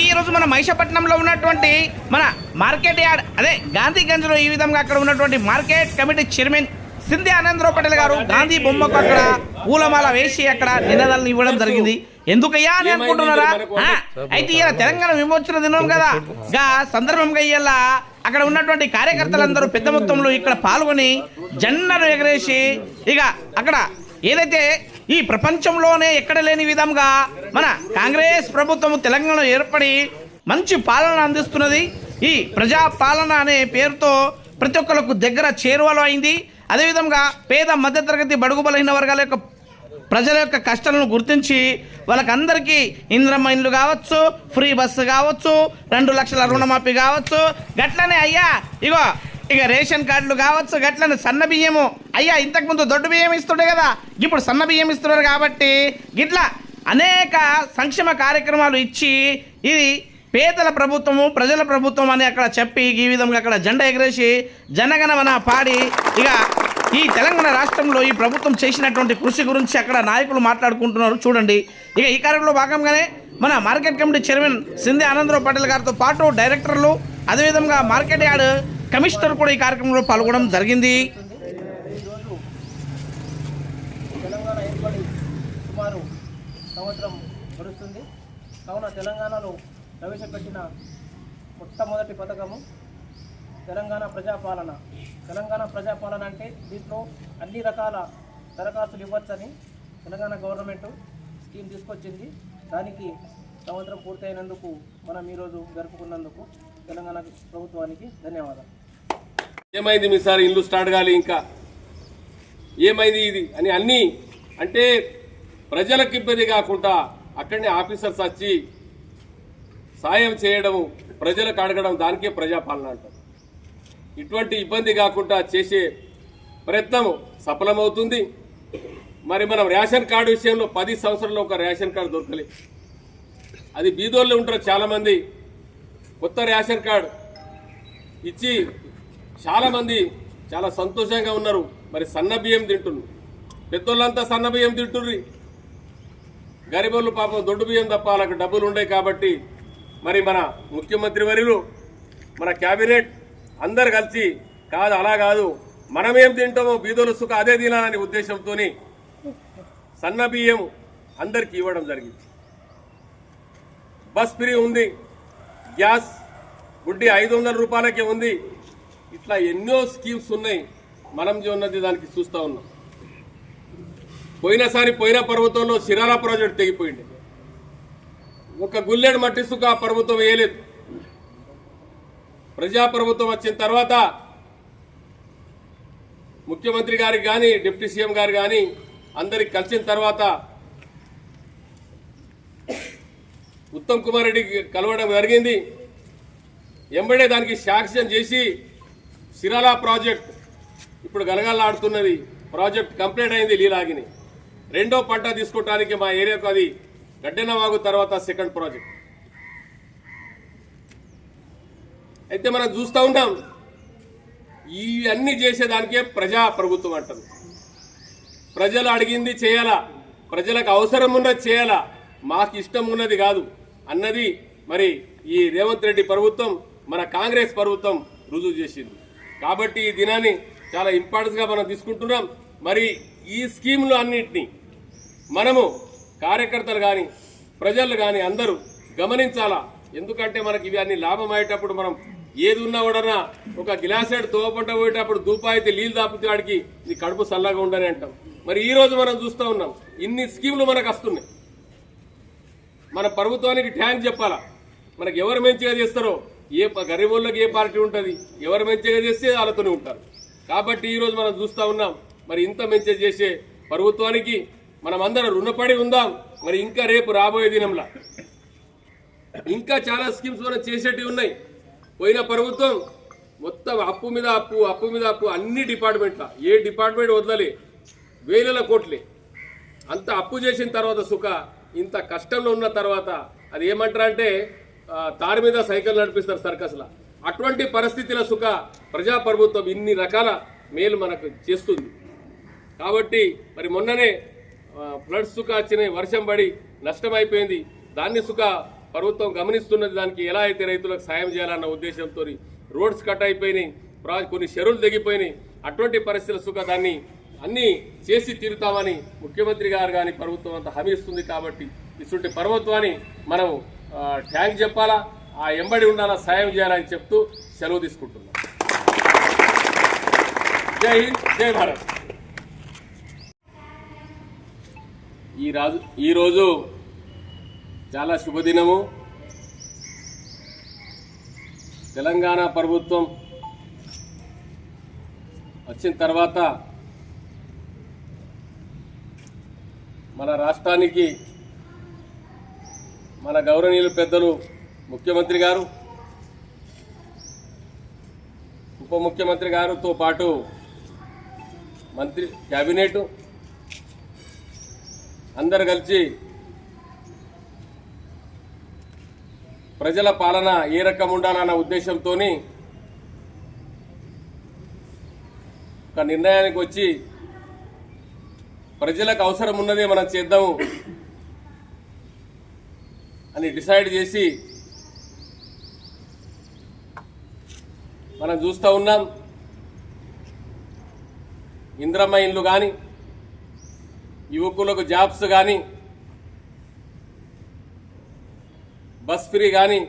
అయితే ఈ రోజు మన మహిషపట్నంలో ఉన్నటువంటి మన మార్కెట్ యార్డ్ అదే గాంధీగంజ్లో ఈ విధంగా అక్కడ ఉన్నటువంటి market committee chairman Sindhi Anandarao Patel గారు గాంధీ బొమ్మకు అక్కడ పూలమాల వేసి అక్కడ నినాదాలను ఇవ్వడం జరిగింది. ఎందుకయ్యా అని అనుకుంటున్నారా? అయితే ఇలా తెలంగాణ విమోచన దినం కదా. గా సందర్భంగా ఇలా అక్కడ ఉన్నటువంటి కార్యకర్తలందరూ పెద్ద మొత్తంలో ఇక్కడ పాల్గొని జెండాను ఎగరేసి ఇక అక్కడ ఏదైతే ఈ ప్రపంచంలోనే ఎక్కడ లేని విధంగా మన కాంగ్రెస్ ప్రభుత్వం తెలంగాణ ఏర్పడి మంచి పాలన అందిస్తున్నది. ఈ ప్రజా పాలన అనే పేరుతో ప్రతి ఒక్కరికి దగ్గర చేరువలో అయింది. అదేవిధంగా పేద మధ్యతరగతి బడుగు బలహీన వర్గాల యొక్క ప్రజల యొక్క కష్టాలను గుర్తించి వాళ్ళకందరికీ ఇంద్రమ్మ ఇండ్లు కావచ్చు ఫ్రీ బస్సు కావచ్చు రెండు లక్షల రుణమాఫీ కావచ్చు. గట్లనే అయ్యా ఇగో ఇక రేషన్ కార్డులు కావచ్చు గట్లనే సన్న బియ్యము. అయ్యా ఇంతకుముందు దొడ్డు బియ్యం ఇస్తుండే కదా ఇప్పుడు సన్న బియ్యం ఇస్తున్నారు కాబట్టి గిట్లా అనేక సంక్షేమ కార్యక్రమాలు ఇచ్చి ఇది పేదల ప్రభుత్వము ప్రజల ప్రభుత్వం అని అక్కడ చెప్పి ఈ విధంగా అక్కడ జెండా ఎగరేసి జనగణమన పాడి ఇక ఈ తెలంగాణ రాష్ట్రంలో ఈ ప్రభుత్వం చేసినటువంటి కృషి గురించి అక్కడ నాయకులు మాట్లాడుకుంటున్నారు. చూడండి ఇక ఈ కార్యక్రమంలో భాగంగానే మన market committee chairman Sindhi Anandarao Patel గారితో పాటు డైరెక్టర్లు అదేవిధంగా మార్కెట్ యార్డ్ కమిషనర్ కూడా ఈ కార్యక్రమంలో పాల్గొనడం జరిగింది. తెలంగాణ సుమారు సంవత్సరం గడుస్తుంది. కావున తెలంగాణలో ప్రవేశపెట్టిన మొట్టమొదటి పథకము తెలంగాణ ప్రజాపాలన. తెలంగాణ ప్రజాపాలన అంటే దీంట్లో అన్ని రకాల దరఖాస్తులు ఇవ్వచ్చని తెలంగాణ గవర్నమెంట్ స్కీమ్ తీసుకొచ్చింది. దానికి సంవత్సరం పూర్తయినందుకు మనం ఈరోజు జరుపుకున్నందుకు తెలంగాణ ప్రభుత్వానికి ధన్యవాదాలు. ఏమైంది మీ సార్? ఇల్లు స్టార్ట్ కాలి ఇంకా. ఏమైంది ఇది? అని అన్నీ. అంటే ప్రజలకు ఇబ్బంది కాకుండా అక్కడనే ఆఫీసర్స్ వచ్చి సాయం చేయడం ప్రజలకు అడగడం దానికే ప్రజాపాలన అంటారు. ఇటువంటి ఇబ్బంది కాకుండా చేసే ప్రయత్నం సఫలమవుతుంది. మరి మనం రేషన్ కార్డు విషయంలో పది సంవత్సరాల్లో ఒక రేషన్ కార్డు దొరకలే. అది బీదోళ్ళు ఉంటారు చాలామంది. కొత్త రేషన్ కార్డు ఇచ్చి చాలా మంది చాలా సంతోషంగా ఉన్నారు. మరి సన్న బియ్యం తింటున్నారు పెద్దోళ్ళంతా సన్న బియ్యం తింటుర్రి. గరిబోళ్ళు పాపం దొడ్డు బియ్యం తప్ప వాళ్ళకి డబ్బులు ఉన్నాయి కాబట్టి మరి మన ముఖ్యమంత్రి వర్యులు మన క్యాబినెట్ అందరు కలిసి కాదు అలా కాదు మనమేం తింటామో బీదోలు సుఖ అదే తినాలనే ఉద్దేశంతో సన్న బియ్యం అందరికి ఇవ్వడం జరిగింది. బస్ ఫ్రీ ఉంది గ్యాస్ గుడ్డి ఐదు వందల రూపాయలకే ఉంది ఇట్లా ఎన్నో స్కీమ్స్ ఉన్నాయి. మనం ఉన్నది దానికి చూస్తూ ఉన్నాం. పోయినసారి పోయిన పర్వతంలో సిరాల ప్రాజెక్ట్ తెగిపోయింది. ఒక గుల్లెడు మట్టి సుఖ ఆ పర్వతం వేయలేదు. ప్రజాప్రభుత్వం వచ్చిన తర్వాత ముఖ్యమంత్రి గారికి కానీ డిప్యూటీ సీఎం గారు కానీ అందరికి కలిసిన తర్వాత ఉత్తమ్ కుమార్ రెడ్డికి కలవడం జరిగింది. ఎంబడే దానికి శాంక్షన్ చేసి సిరాల ప్రాజెక్ట్ ఇప్పుడు గలగలలాడుతున్నది. ప్రాజెక్ట్ కంప్లీట్ అయింది లీలాగిని. రెండో పంట తీసుకోవటానికి మా ఏరియాకు అది గడ్డెనవాగు తర్వాత సెకండ్ ప్రాజెక్ట్. అయితే మనం చూస్తూ ఉంటాం ఇవన్నీ చేసేదానికే ప్రజా ప్రభుత్వం అంటారు ప్రజలు అడిగింది చేయాలా? ప్రజలకు అవసరం ఉన్నది చేయాలా? మాకు ఇష్టం ఉన్నది కాదు అన్నది మరి ఈ రేవంత్ రెడ్డి ప్రభుత్వం మన కాంగ్రెస్ ప్రభుత్వం రుజువు చేసింది. కాబట్టి ఈ దినాన్ని చాలా ఇంపార్టెన్స్గా మనం తీసుకుంటున్నాం. మరి ఈ స్కీములు అన్నింటినీ మనము కార్యకర్తలు కానీ ప్రజలు కానీ అందరూ గమనించాలా? ఎందుకంటే మనకి ఇవి అన్ని లాభం అయ్యేటప్పుడు మనం ఏది ఉన్నా కూడా ఒక గ్లాసెడ్ తోపంట పోయేటప్పుడు దూపాయితే నీళ్ళు దాపుతాడికి ఇది కడుపు చల్లగా ఉండని అంటాం. మరి ఈ రోజు మనం చూస్తూ ఉన్నాం ఇన్ని స్కీములు మనకు వస్తున్నాయి. మన ప్రభుత్వానికి ట్యాంక్ చెప్పాలా? మనకి ఎవరు మంచిగా చేస్తారో ఏ ప- ఏ పార్టీ ఉంటుంది? ఎవరు మంచిగా చేస్తే వాళ్ళతోనే ఉంటారు. కాబట్టి ఈరోజు మనం చూస్తూ ఉన్నాం మరి ఇంత మంచిగా చేసే ప్రభుత్వానికి మనం అందరం రుణపడి ఉందాం. మరి ఇంకా రేపు రాబోయే దినంలో. ఇంకా చాలా స్కీమ్స్ మనం చేసేటివి ఉన్నాయి. పోయిన ప్రభుత్వం మొత్తం అప్పు మీద అప్పు అప్పు మీద అప్పు అన్ని డిపార్ట్మెంట్ల ఏ డిపార్ట్మెంట్ వదలలే. వేలల కోట్లే. అంత అప్పు చేసిన తర్వాత సుఖ ఇంత కష్టంలో ఉన్న తర్వాత అది ఏమంటారంటే తారి మీద సైకిల్ నడిపిస్తారు సర్కస్లా. అటువంటి పరిస్థితుల సుఖ ప్రజా ప్రభుత్వం ఇన్ని రకాల మేలు మనకు చేస్తుంది. కాబట్టి మరి మొన్ననే ఫ్లడ్స్ సుఖ వచ్చినాయి వర్షం పడి నష్టమైపోయింది. దాన్ని సుఖ ప్రభుత్వం గమనిస్తున్నది. దానికి ఎలా అయితే రైతులకు సాయం చేయాలన్న ఉద్దేశంతో రోడ్స్ కట్ అయిపోయినాయి కొన్ని చెరువులు తెగిపోయినాయి. అటువంటి పరిస్థితుల సుఖ దాన్ని అన్నీ చేసి తీరుతామని ముఖ్యమంత్రి గారు కానీ ప్రభుత్వం అంతా హామీ ఇస్తుంది కాబట్టి ఇటువంటి ప్రభుత్వాన్ని మనం ట్యాంక్ చెప్పాలా? ఆ ఎంబడి ఉండాలా సాయం చేయాలని చెప్తూ సెలవు తీసుకుంటున్నాం. జై హింద్ జై భారత్. ఈ రాజు ఈరోజు చాలా శుభదినము. తెలంగాణ ప్రభుత్వం వచ్చిన తర్వాత మన రాష్ట్రానికి మన గౌరవనీయులు పెద్దలు ముఖ్యమంత్రి గారు ఉప ముఖ్యమంత్రి గారితో పాటు మంత్రి క్యాబినెట్ అందరు కలిసి ప్రజల పాలన ఏ రకం ఉండాలన్న ఉద్దేశంతో ఒక నిర్ణయానికి వచ్చి ప్రజలకు అవసరం ఉన్నదే మనం చేద్దాము. అని డిసైడ్ చేసి మనం చూస్తూ ఉన్నాం. ఇంద్రమ్మ ఇండ్లు కానీ యువకులకు జాబ్స్ కానీ బస్ ఫ్రీ కానీ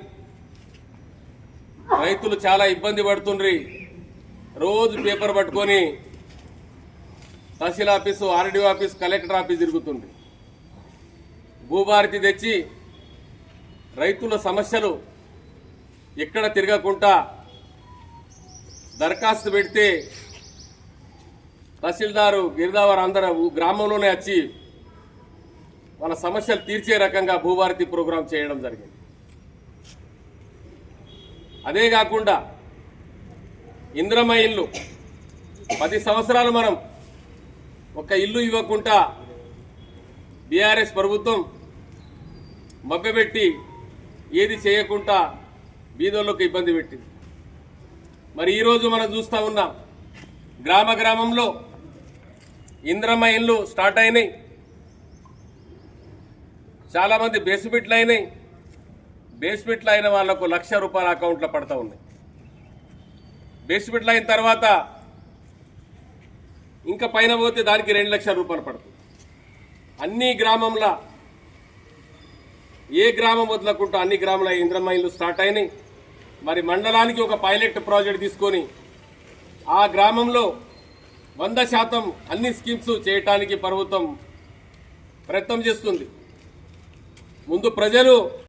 రైతులు చాలా ఇబ్బంది పడుతుండ్రి. రోజు పేపర్ పట్టుకొని tehsil office RDO office collector office తిరుగుతుండ్రి. Bhubharati తెచ్చి రైతుల సమస్యలు ఎక్కడ తిరగకుండా దరఖాస్తు పెడితే తహసీల్దారు గిరిదావారు అందరూ గ్రామంలోనే వచ్చి వాళ్ళ సమస్యలు తీర్చే రకంగా భూభారతి ప్రోగ్రాం చేయడం జరిగింది. అదే కాకుండా ఇంద్రమ ఇల్లు పది సంవత్సరాలు మనం ఒక ఇల్లు ఇవ్వకుండా బీఆర్ఎస్ ప్రభుత్వం మభ్యపెట్టి ఏది చేయకుండా బీదోళ్ళకు ఇబ్బంది పెట్టింది. మరి ఈరోజు మనం చూస్తూ ఉన్నాం గ్రామ గ్రామంలో ఇంద్రమ్మ ఇళ్ళు స్టార్ట్ అయినాయి. చాలామంది బేస్మెంట్లు అయినాయి. బేస్మెంట్లు అయిన వాళ్ళకు లక్ష రూపాయల అకౌంట్లో పడతా ఉన్నాయి. బేస్మెంట్లు అయిన తర్వాత ఇంకా పైన పోతే దానికి రెండు లక్షల రూపాయలు పడుతుంది. అన్ని గ్రామంలో ఏ గ్రామం వదలకుండా అన్ని గ్రామాల ఇంద్రమ్మ ఇల్లు స్టార్ట్ అయినాయి. మరి మండలానికి ఒక పైలట్ ప్రాజెక్ట్ తీసుకొని ఆ గ్రామంలో వంద శాతం అన్ని స్కీమ్స్ చేయటానికి ప్రభుత్వం ప్రయత్నం చేస్తుంది. ముందు ప్రజలు